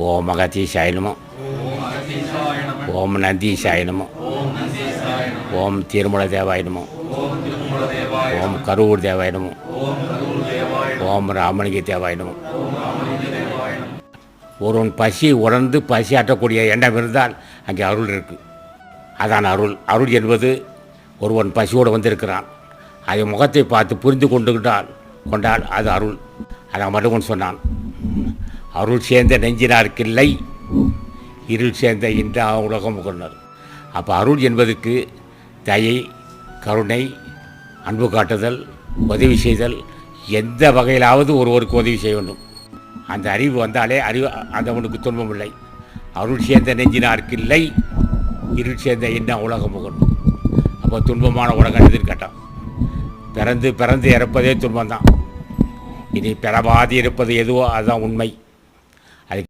ஓம் அகத்தீசாய நமோ ஓம் நந்தி நமோ ஓம் திருமல தேவாய நமோ ஓம் கரூர் தேவாய நமோ ஓம் ராமலிங்க தேவாய நமோ ஒருவன் பசி உணர்ந்து பசி ஆற்றக்கூடிய எண்ணம் இருந்தால் அங்கே அருள் இருக்கு. அதான் அருள். அருள் என்பது ஒருவன் பசியோடு வந்திருக்கிறான். அதை முகத்தை பார்த்து புரிந்து கொண்டுகிட்டால் கொண்டால் அது அருள். அதை மருகன் சொன்னான். அருள் சேர்ந்த நெஞ்சினார்க்கில்லை. இருள் சேர்ந்த இன்றா உலகம் கொண்டார் அப்போ அருள் என்பதற்கு தயை கருணை அன்பு காட்டுதல் உதவி செய்தல் எந்த வகையிலாவது ஒருவருக்கு உதவி செய்ய வேண்டும். அந்த அறிவு வந்தாலே அறிவு அந்தவனுக்கு துன்பம் இல்லை அருள் சேர்ந்த நெஞ்சினார்க்கில்லை இருள் சேர்ந்த என்ன உலகம் முகணும் அப்போ துன்பமான உலகம் எதிர்கட்டம் பிறந்து பிறந்து இறப்பதே துன்பம்தான். இனி பிறவாதி இருப்பது எதுவோ அதுதான் உண்மை.